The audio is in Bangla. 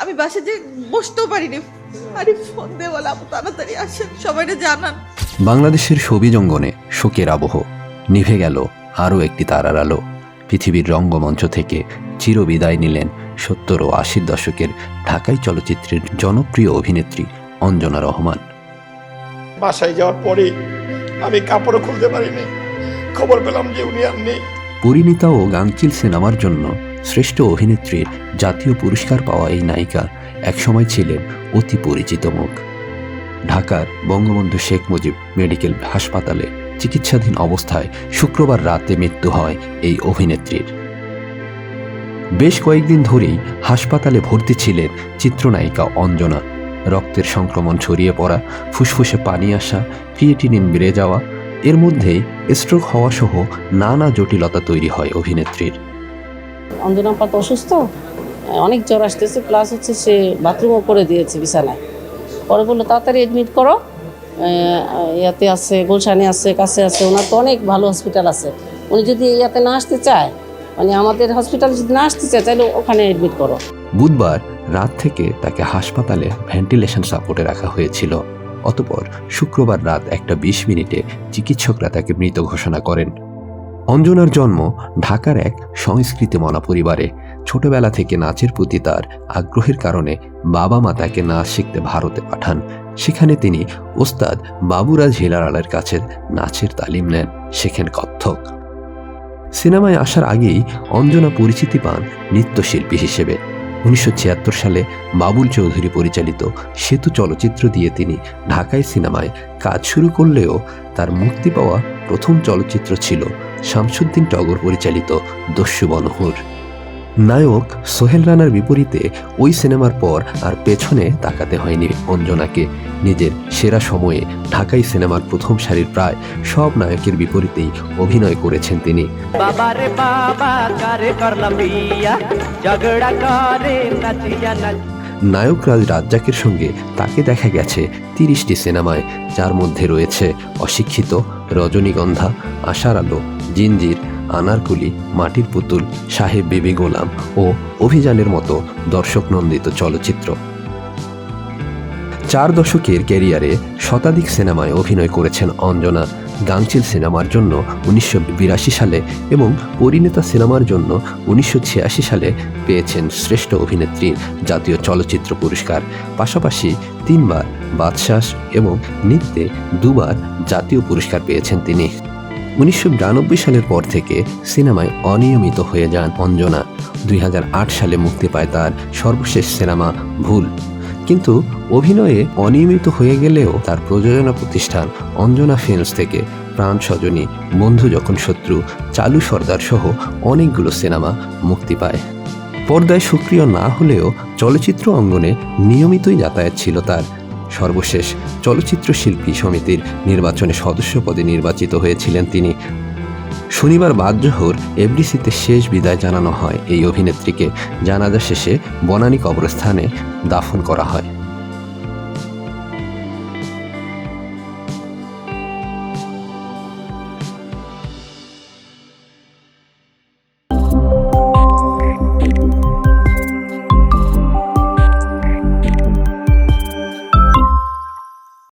আমি বাসে যে বসতেও পারিনি। আরে ফোন দিয়ে বলে আপু তাড়াতাড়ি আসেন সবাইকে জানান। বাংলাদেশের ছবি জঙ্গনে শোকের আবহ নিভে গেল আরও একটি তারার আলো। পৃথিবীর রঙ্গমঞ্চ থেকে চিরবিদায় নিলেন সত্তর ও আশির দশকের ঢাকাই চলচ্চিত্রের জনপ্রিয় অভিনেত্রী অঞ্জনা রহমান। বাসায় যাওয়ার পরে আমি কাপড়ও খুলতে পারিনি। খবর পেলাম যে উনি আর নেই। পরিণীতা ও গাংচিল সিনেমার জন্য শ্রেষ্ঠ অভিনেত্রীর জাতীয় পুরস্কার পাওয়া এই নায়িকা একসময় ছিলেন অতি পরিচিত মুখ। ঢাকার বঙ্গবন্ধু শেখ মুজিব মেডিকেল হাসপাতালে চিকিৎসাধীন অবস্থায় শুক্রবার রাতে মৃত্যু হয় এই অভিনেত্রীর। বেশ কয়েকদিন ধরেই হাসপাতালে ভর্তি ছিলেন চিত্রনায়িকা অঞ্জনা। রক্তের সংক্রমণ ছড়িয়ে পড়া, ফুসফুসে পানি আসা, ক্রিয়েটিনিন বেড়ে যাওয়া, এর মধ্যেই স্ট্রোক হওয়া সহ নানা জটিলতা তৈরি হয় অভিনেত্রীর। অঞ্জনা পাত অসুস্থ অনেক জ্বর আসতেছে প্লাস হচ্ছে সে বাথরুমও করে দিয়েছে বিছানায়। পরে বলল, তাড়াতাড়ি অ্যাডমিট করো ইয়াতে আছে, গুলশানে আছে, কাছে আছে, ওনার তো অনেক ভালো হসপিটাল আছে। উনি যদি ইয়াতে না আসতে চায় মানে আমাদের হসপিটাল যদি না আসতে চায়, তাহলে ওখানে অ্যাডমিট করো। বুধবার রাত থেকে তাকে হাসপাতালে ভেন্টিলেশন সাপোর্টে রাখা হয়েছিল। অতপর শুক্রবার রাত একটা বিশ মিনিটে চিকিৎসকরা তাকে মৃত ঘোষণা করেন। অঞ্জনার জন্ম ঢাকার এক সংস্কৃতি মনা পরিবারে। ছোটবেলা থেকে নাচের প্রতি তার আগ্রহের কারণে বাবা মা তাকে নাচ শিখতে ভারতে পাঠান। সেখানে তিনি ওস্তাদ বাবুরাজ হিলারালের কাছে নাচের তালিম নেন। শেখেন কত্থক। সিনেমায় আসার আগেই অঞ্জনা পরিচিতি পান নৃত্যশিল্পী হিসেবে। উনিশশো ছিয়াত্তর সালে বাবুল চৌধুরী পরিচালিত সেতু চলচ্চিত্র দিয়ে তিনি ঢাকায় সিনেমায় কাজ শুরু করলেও তার মুক্তি পাওয়া প্রথম চলচ্চিত্র ছিল শামসুদ্দিন টগর পরিচালিত দস্যু বনহুর নায়ক সোহেল রানার বিপরীতে ওই সিনেমার পর আর পেছনে তাকাতে হয়নি অঞ্জনাকে। নিজের সেরা সময়ে ঢাকাই সিনেমার প্রথম সারির প্রায় সব নায়কের বিপরীতেই অভিনয় করেছেন তিনি। নায়করাজ রাজ্জাকের সঙ্গে তাকে দেখা গেছে তিরিশটি সিনেমায়, যার মধ্যে রয়েছে অশিক্ষিত, রজনীগন্ধা, আশার আলো, জিঞ্জির, আনারকুলি, মাটির পুতুল, সাহেব বিবি গোলাম ও অভিযানের মতো দর্শক নন্দিত চলচ্চিত্র। চার দশকের ক্যারিয়ারে শতাধিক সিনেমায় অভিনয় করেছেন অঞ্জনা গাংচিল সিনেমার জন্য উনিশশো বিরাশি সালে এবং পরিণীতা সিনেমার জন্য উনিশশো ছিয়াশি সালে পেয়েছেন শ্রেষ্ঠ অভিনেত্রীর জাতীয় চলচ্চিত্র পুরস্কার। পাশাপাশি তিনবার বাদশাস এবং নৃত্যে দুবার জাতীয় পুরস্কার পেয়েছেন তিনি। উনিশশো বিরানব্বই সালের পর থেকে সিনেমায় অনিয়মিত হয়ে যান অঞ্জনা। দুই হাজার আট সালে মুক্তি পায় তার সর্বশেষ সিনেমা ভুল। কিন্তু অভিনয়ে অনিয়মিত হয়ে গেলেও তার প্রযোজনা প্রতিষ্ঠান অঞ্জনা ফিল্মস থেকে প্রাণ সজনী, বন্ধু যখন শত্রু, চালু সর্দার সহ অনেকগুলো সিনেমা মুক্তি পায়। পর্দায় সক্রিয় না হলেও চলচ্চিত্র অঙ্গনে নিয়মিতই যাতায়াত ছিল তার। সর্বশেষ চলচ্চিত্র শিল্পী সমিতির নির্বাচনে সদস্য পদে নির্বাচিত হয়েছিলেন তিনি। শনিবার বাদজোহর এফডিসিতে শেষ বিদায় জানানো হয় এই অভিনেত্রীকে। জানাজা শেষে বনানী কবরস্থানে দাফন করা হয়।